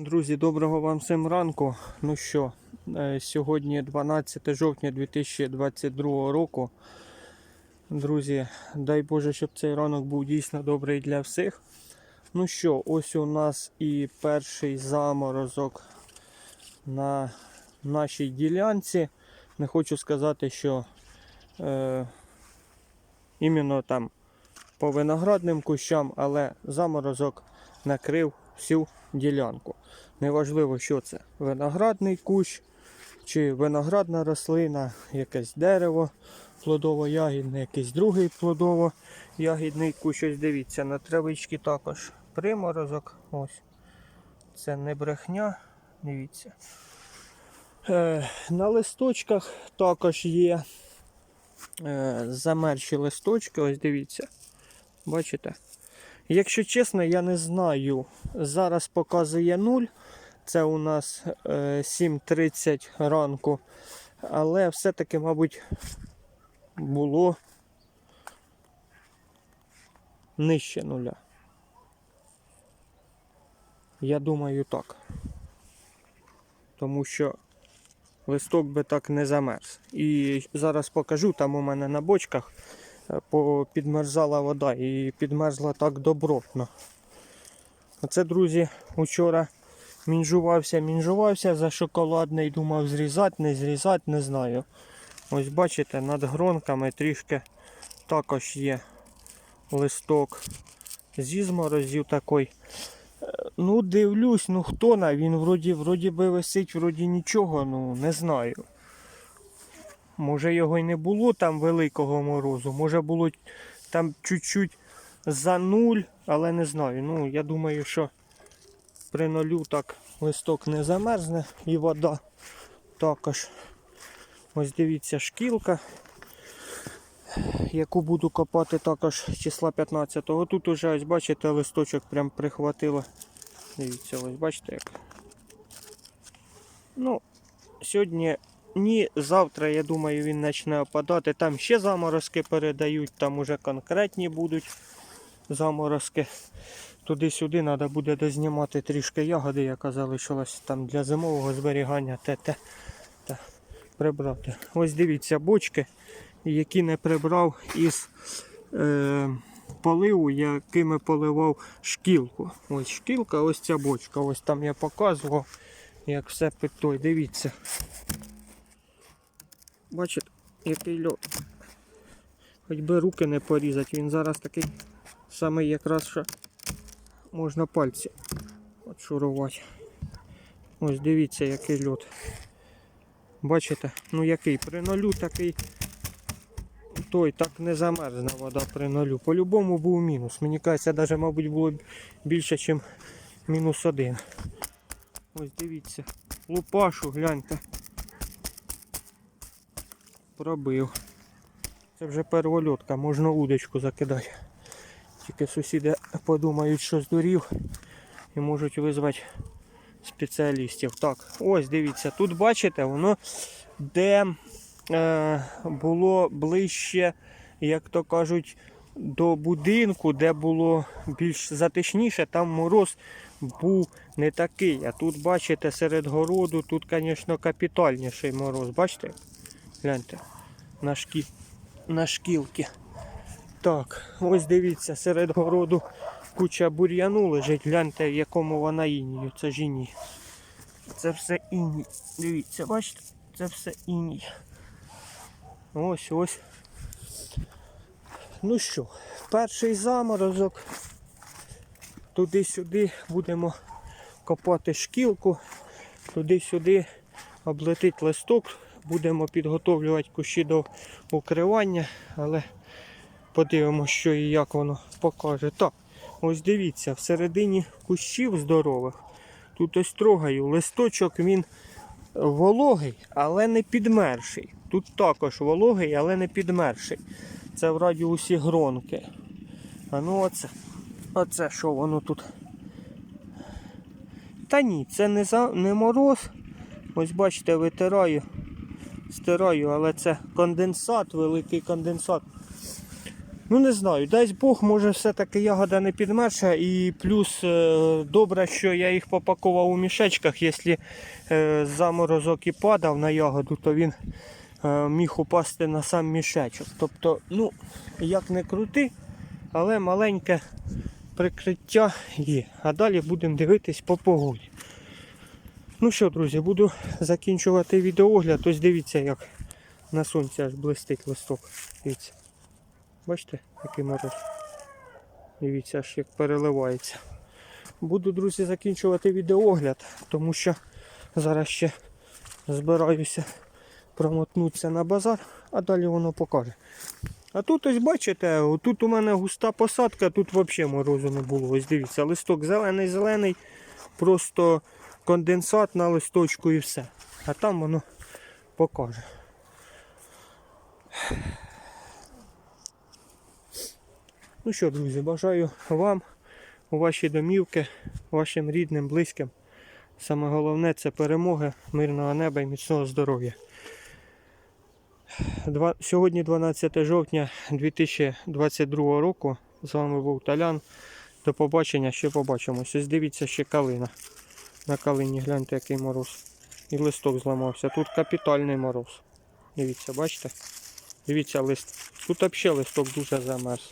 Друзі, доброго вам всім ранку. Ну що, е, сьогодні 12 жовтня 2022 року. Друзі, дай Боже, щоб цей ранок був дійсно добрий для всіх. Ну що, ось у нас і перший заморозок на нашій ділянці. Не хочу сказати, що е, іменно там по виноградним кущам, але заморозок накрив всю ділянку. Неважливо, що це виноградний кущ чи виноградна рослина, якесь дерево плодово-ягідне, якийсь другий плодово-ягідний кущ. Ось дивіться, на травичці також приморозок. Ось. Це не брехня. Дивіться. Е, на листочках також є е, замерші листочки. Ось дивіться. Бачите? Якщо чесно, я не знаю. Зараз показує 0. Це у нас е, 7.30 ранку. Але все-таки, мабуть, було нижче нуля. Я думаю так. Тому що листок би так не замерз. І зараз покажу, там у мене на бочках е, підмерзала вода і підмерзла так добротно. Оце, друзі, учора мінжувався, мінжувався за шоколадний, думав зрізати, не зрізати, не знаю. Ось бачите, над гронками трішки також є листок зі зморозів такий. Ну, дивлюсь, ну хто на, він вроді, вроді би висить, вроді нічого, ну не знаю. Може його й не було там великого морозу, може було там чуть-чуть за нуль, але не знаю. Ну, я думаю, що при нулю так листок не замерзне і вода також. Ось дивіться, шкілка, яку буду копати також числа 15-го. Тут уже ось бачите, листочок прям прихватило. Дивіться, ось бачите як. Ну, сьогодні ні, завтра, я думаю, він почне опадати. Там ще заморозки передають, там уже конкретні будуть заморозки. Туди-сюди треба буде дознімати трішки ягоди, яка залишилась там для зимового зберігання. Те, те, прибрати. Ось дивіться, бочки, які не прибрав із е, поливу, якими поливав шкілку. Ось шкілка, ось ця бочка. Ось там я показував, як все під той. Дивіться. Бачите, який льот. Хоч би руки не порізати, він зараз такий самий якраз що можна пальці отшурувати. Ось дивіться, який льот. Бачите? Ну який при нулю такий той так не замерзне вода при нулю. По-любому був мінус. Мені кажеться, навіть, мабуть, було більше, ніж мінус один. Ось дивіться. Лупашу, гляньте. Пробив. Це вже первольотка, можна удочку закидати. Тільки сусіди подумають, що здурів і можуть визвати спеціалістів. Так, ось дивіться, тут бачите, воно де е, було ближче, як то кажуть, до будинку, де було більш затишніше, там мороз був не такий. А тут, бачите, серед городу, тут, звісно, капітальніший мороз. Бачите? Гляньте, на, шкі... на шкілки. Так, ось дивіться, серед городу куча бур'яну лежить. Гляньте, в якому вона інію. Це ж іній. Це все іній. Дивіться, бачите? Це все іній. Ось ось. Ну що, перший заморозок. Туди-сюди будемо копати шкілку. Туди-сюди облетить листок. Будемо підготовлювати кущі до укривання, але подивимося, що і як воно покаже. Так, ось дивіться, всередині кущів здорових. Тут ось трогаю. Листочок він вологий, але не підмерший. Тут також вологий, але не підмерший. Це в радіусі гронки. А ну оце. Оце що воно тут? Та ні, це не, за, не мороз. Ось бачите, витираю, стираю, але це конденсат, великий конденсат Ну не знаю, дасть Бог, може все-таки ягода не підмерша. І плюс е, добре, що я їх попакував у мішечках. Якщо е, заморозок і падав на ягоду, то він е, міг упасти на сам мішечок. Тобто, ну, як не крути, але маленьке прикриття є. А далі будемо дивитись по погоді. Ну що, друзі, буду закінчувати відеоогляд. Ось дивіться, як на сонці аж блистить листок. Дивіться. Бачите, який мороз. Дивіться, аж як переливається. Буду, друзі, закінчувати відеоогляд, тому що зараз ще збираюся промотнутися на базар, а далі воно покаже. А тут ось бачите, тут у мене густа посадка, тут взагалі морозу не було. Ось дивіться, листок зелений-зелений, просто конденсат на листочку і все. А там воно покаже. Ну що, друзі, бажаю вам у ваші домівки, вашим рідним, близьким. Саме головне це перемоги, мирного неба і міцного здоров'я. Два- Сьогодні 12 жовтня 2022 року. З вами був Талян. До побачення, ще побачимось. Ось дивіться ще калина. На калині гляньте, який мороз. І листок зламався. Тут капітальний мороз. Дивіться, бачите? Дивіться лист. Тут взагалі листок дуже замерз.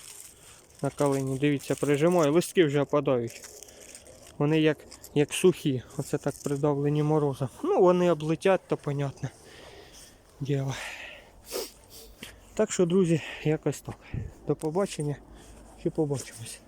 На калині. Дивіться, прижимаю, листки вже опадають. Вони як, як сухі. Оце так придавлені морозом. Ну, вони облетять, то понятне діло. Так що, друзі, якось так. До побачення. Ще побачимось.